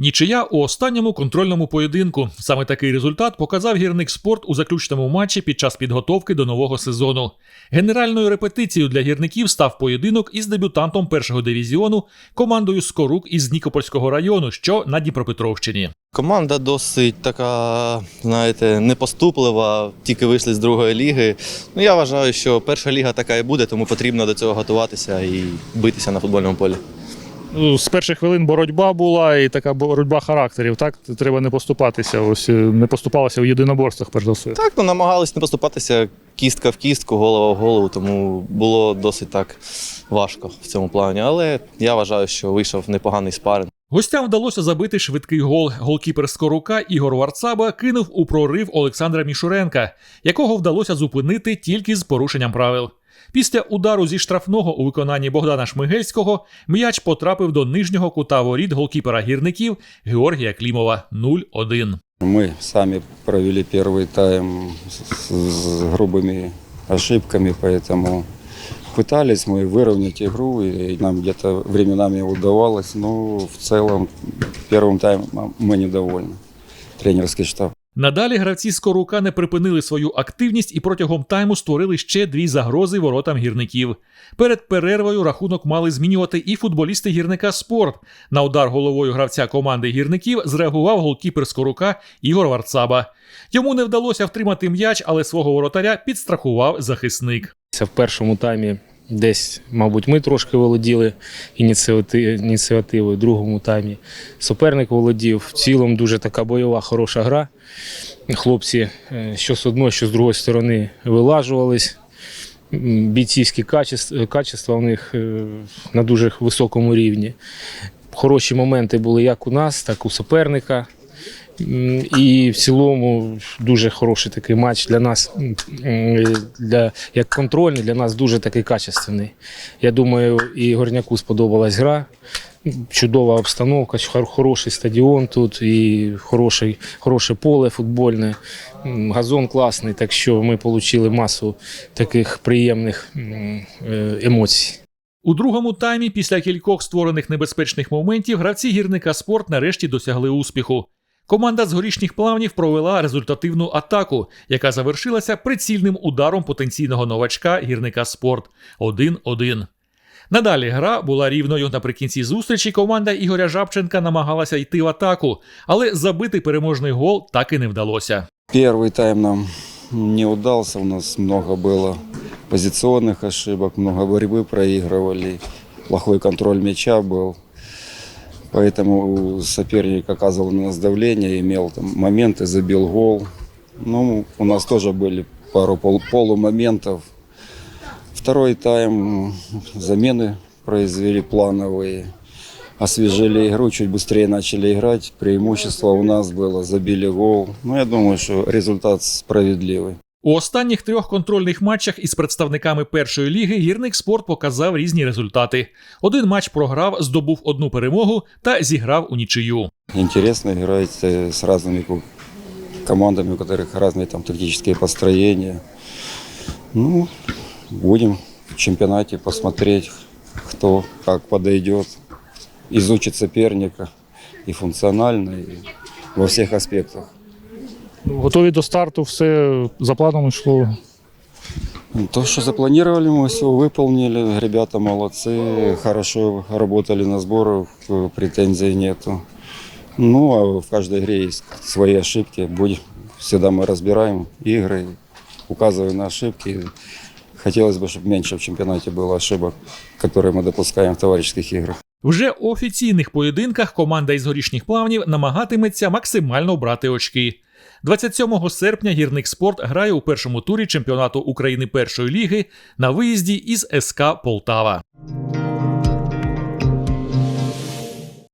Нічия у останньому контрольному поєдинку. Саме такий результат показав гірник спорт у заключному матчі під час підготовки до нового сезону. Генеральною репетицією для гірників став поєдинок із дебютантом першого дивізіону командою Скорук із Нікопольського району, що на Дніпропетровщині. Команда досить така, знаєте, непоступлива, тільки вийшли з другої ліги. Ну, я вважаю, що перша ліга така і буде, тому потрібно до цього готуватися і битися на футбольному полі. Ну, З перших хвилин боротьба була і така боротьба характерів. Так треба не поступатися. Ось е, не поступалося в єдиноборствах, перш за все. Так, ну намагались не поступатися кістка в кістку, голова в голову, тому було досить так важко в цьому плані. Але я вважаю, що вийшов непоганий спаринг. Гостям вдалося забити швидкий гол. Голкіпер Скорука Ігор Варцаба кинув у прорив Олександра Мішуренка, якого вдалося зупинити тільки з порушенням правил. Після удару зі штрафного у виконанні Богдана Шмигельського м'яч потрапив до нижнього кута воріт голкіпера гірників Георгія Клімова 0-1. Мы сами провели первый тайм с, с грубыми ошибками, поэтому пытались мы выровнять игру, и нам где-то временами удавалось, но в целом первым таймом мы недовольны. Тренерский штаб. Надалі гравці Скорука не припинили свою активність і протягом тайму створили ще дві загрози воротам гірників. Перед перервою рахунок мали змінювати і футболісти гірника спорт. На удар головою гравця команди гірників зреагував голкіпер Скорука Ігор Варцаба. Йому не вдалося втримати м'яч, але свого воротаря підстрахував захисник. Це в першому таймі десь, мабуть, ми трошки володіли ініціати- ініціативою, в другому таймі суперник володів. В цілому дуже така бойова, хороша гра. Хлопці е, що з одної, що з другої сторони вилажувались. Бійцівські качества, качества у них е, на дуже високому рівні. Хороші моменти були як у нас, так і у суперника. І в цілому дуже хороший такий матч для нас, для, як контрольний, для нас дуже такий качественний. Я думаю, і Горняку сподобалась гра. Чудова обстановка, хороший стадіон тут і хороший, хороше поле футбольне, газон класний, так що ми отримали масу таких приємних е, емоцій. У другому таймі, після кількох створених небезпечних моментів, гравці гірника спорт нарешті досягли успіху. Команда з горішніх плавнів провела результативну атаку, яка завершилася прицільним ударом потенційного новачка гірника спорт 1-1. Надалі гра була рівною. Наприкінці зустрічі команда Ігоря Жабченка намагалася йти в атаку, але забити переможний гол так і не вдалося. Первый тайм нам не удался, у нас много было позиционных ошибок, много борьбы проигрывали, плохой контроль мяча был. Поэтому соперник оказывал на нас давление, имел там моменты, забил гол. Ну, у нас тоже были пару пол полумоментов. Второй тайм замены произвели плановые. Освежили игру, чуть быстрее начали играть. Преимущество у нас было, забили гол. Ну, я думаю, что результат справедливый. У останніх трьох контрольних матчах із представниками першої ліги гірник спорт показав різні результати. Один матч програв, здобув одну перемогу та зіграв у нічию. Интересно играть э, с разными ку- командами, у которых разные там тактические построения. Ну, будем в чемпионате посмотреть, кто как подойдет, изучит соперника и функционально, и во всех аспектах. Готові до старту, все за планом йшло. То, что запланировали, мы все выполнили. Ребята молодцы, хорошо работали на сборах, э, претензий нету. Ну, а в каждой игре есть свои ошибки. Будем, всегда мы разбираем игры, указываем на ошибки. Хотелось бы, чтобы меньше в чемпионате было ошибок, которые мы допускаем в товарищеских играх. Вже у офіційних поєдинках команда із горішніх плавнів намагатиметься максимально брати очки. 27 серпня гірник спорт грає у першому турі чемпіонату України першої ліги на виїзді із СК Полтава.